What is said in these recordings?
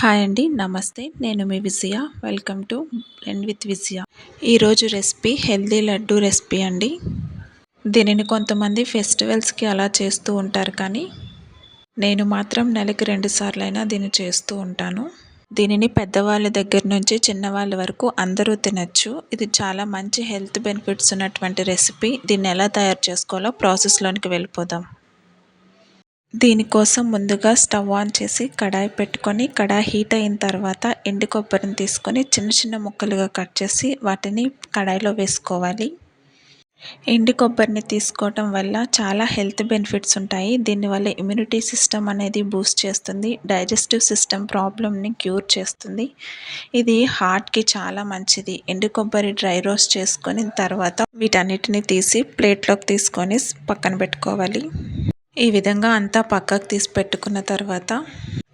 Hi అండి నమస్తే. నేను మీ Vijaya. Welcome to blend with Vijaya ఈరోజు రెసిపీ హెల్దీ లడ్డు రెసిపీ అండి. దీనిని కొంతమంది ఫెస్టివల్స్కి అలా చేస్తూ ఉంటారు కానీ నేను మాత్రం నెలకి రెండు సార్లైనా దీన్ని చేస్తూ ఉంటాను. దీనిని పెద్దవాళ్ళ దగ్గర నుంచి చిన్నవాళ్ళ వరకు అందరూ తినచ్చు. ఇది చాలా మంచి హెల్త్ బెనిఫిట్స్ ఉన్నటువంటి రెసిపీ దీన్ని ఎలా తయారు చేసుకోవాలో ప్రాసెస్లోనికి వెళ్ళిపోదాం. దీనికోసం ముందుగా స్టవ్ ఆన్ చేసి కడాయి పెట్టుకొని కడాయి హీట్ అయిన తర్వాత ఎండు కొబ్బరిని తీసుకొని చిన్న చిన్న ముక్కలుగా కట్ చేసి వాటిని కడాయిలో వేసుకోవాలి. ఎండు కొబ్బరిని తీసుకోవటం వల్ల చాలా హెల్త్ బెనిఫిట్స్ ఉంటాయి. దీనివల్ల ఇమ్యూనిటీ సిస్టమ్ అనేది బూస్ట్ చేస్తుంది డైజెస్టివ్ సిస్టమ్ ప్రాబ్లమ్ని క్యూర్ చేస్తుంది. ఇది హార్ట్కి చాలా మంచిది. ఎండు కొబ్బరి డ్రై రోస్ట్ చేసుకొని తర్వాత వీటన్నిటిని తీసి ప్లేట్లోకి తీసుకొని పక్కన పెట్టుకోవాలి. ఈ విధంగా అంతా పక్కకు తీసి పెట్టుకున్న తర్వాత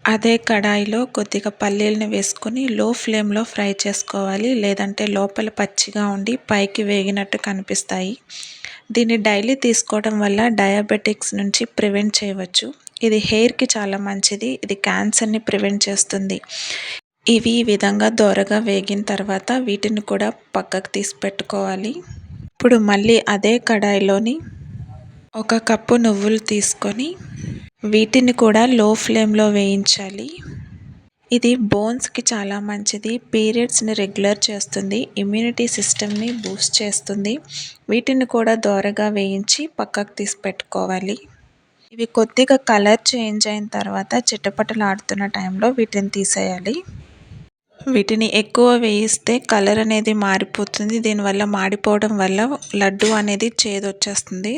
అదే కడాయిలో కొద్దిగా పల్లీలను వేసుకొని లో ఫ్లేమ్లో ఫ్రై చేసుకోవాలి. లేదంటే లోపల పచ్చిగా ఉండి పైకి వేగినట్టు కనిపిస్తాయి. దీన్ని డైలీ తీసుకోవడం వల్ల డయాబెటిక్స్ నుంచి ప్రివెంట్ చేయవచ్చు. ఇది హెయిర్కి చాలా మంచిది. ఇది క్యాన్సర్ని ప్రివెంట్ చేస్తుంది. ఇవి ఈ విధంగా దోరగా వేగిన తర్వాత వీటిని కూడా పక్కకు తీసి పెట్టుకోవాలి. ఇప్పుడు మళ్ళీ అదే కడాయిలోని ఒక కప్పు నువ్వులు తీసుకొని వీటిని కూడా లో ఫ్లేమ్లో వేయించాలి. ఇది బోన్స్కి చాలా మంచిది. పీరియడ్స్ని రెగ్యులర్ చేస్తుంది. ఇమ్యూనిటీ సిస్టమ్ని బూస్ట్ చేస్తుంది. వీటిని కూడా దోరగా వేయించి పక్కకు తీసి పెట్టుకోవాలి. ఇవి కొద్దిగా కలర్ చేంజ్ అయిన తర్వాత చిట్టపట్టలాడుతున్న టైంలో వీటిని తీసేయాలి. వీటిని ఎక్కువ వేయిస్తే కలర్ అనేది మారిపోతుంది. దీనివల్ల మాడిపోవడం వల్ల లడ్డు అనేది చేదొచ్చేస్తుంది.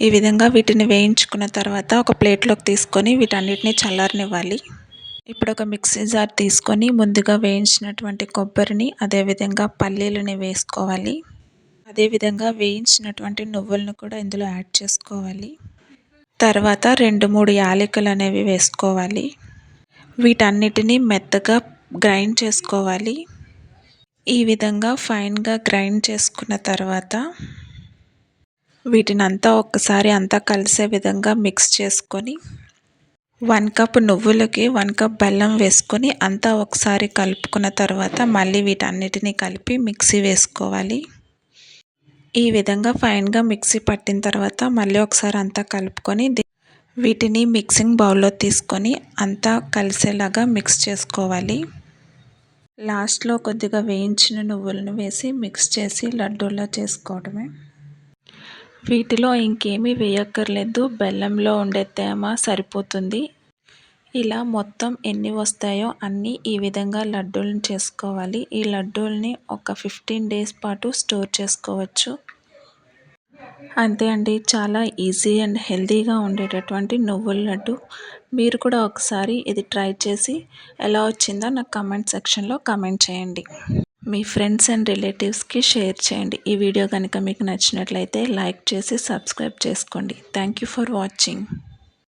ఈ విధంగా వీటిని వేయించుకున్న తర్వాత ఒక ప్లేట్లోకి తీసుకొని వీటన్నిటిని చల్లారనివ్వాలి. ఇప్పుడు ఒక మిక్సీ జార్ తీసుకొని ముందుగా వేయించినటువంటి కొబ్బరిని అదేవిధంగా పల్లీలని వేసుకోవాలి. అదేవిధంగా వేయించినటువంటి నువ్వులను కూడా ఇందులో యాడ్ చేసుకోవాలి. తర్వాత రెండు మూడు యాలకులు అనేవి వేసుకోవాలి. వీటన్నిటిని మెత్తగా గ్రైండ్ చేసుకోవాలి. ఈ విధంగా ఫైన్గా గ్రైండ్ చేసుకున్న తర్వాత వీటిని అంతా ఒక్కసారి అంతా కలిసే విధంగా మిక్స్ చేసుకొని వన్ కప్ నువ్వులకి వన్ కప్ బెల్లం వేసుకొని అంతా ఒకసారి కలుపుకున్న తర్వాత మళ్ళీ వీటన్నిటిని కలిపి మిక్సీ వేసుకోవాలి. ఈ విధంగా ఫైన్గా మిక్సీ పట్టిన తర్వాత మళ్ళీ ఒకసారి అంతా కలుపుకొని వీటిని మిక్సింగ్ బౌల్లో తీసుకొని అంతా కలిసేలాగా మిక్స్ చేసుకోవాలి. లాస్ట్లో కొద్దిగా వేయించిన నువ్వులను వేసి మిక్స్ చేసి లడ్డూలా చేసుకోవడమే. వీటిలో ఇంకేమీ వేయక్కర్లేదు. బెల్లంలో ఉండే తేమ సరిపోతుంది. ఇలా మొత్తం ఎన్ని వస్తాయో అన్నీ ఈ విధంగా లడ్డూలను చేసుకోవాలి. ఈ లడ్డూల్ని ఒక ఫిఫ్టీన్ డేస్ పాటు స్టోర్ చేసుకోవచ్చు. అంతే అండి. చాలా ఈజీ అండ్ హెల్తీగా ఉండేటటువంటి నువ్వుల లడ్డు. మీరు కూడా ఒకసారి ఇది ట్రై చేసి ఎలా వచ్చిందో నాకు కమెంట్ సెక్షన్లో కమెంట్ చేయండి. మీ ఫ్రెండ్స్ అండ్ రిలేటివ్స్కి షేర్ చేయండి. ఈ వీడియో కనుక మీకు నచ్చినట్లయితే లైక్ చేసి సబ్స్క్రైబ్ చేసుకోండి. Thank you for watching.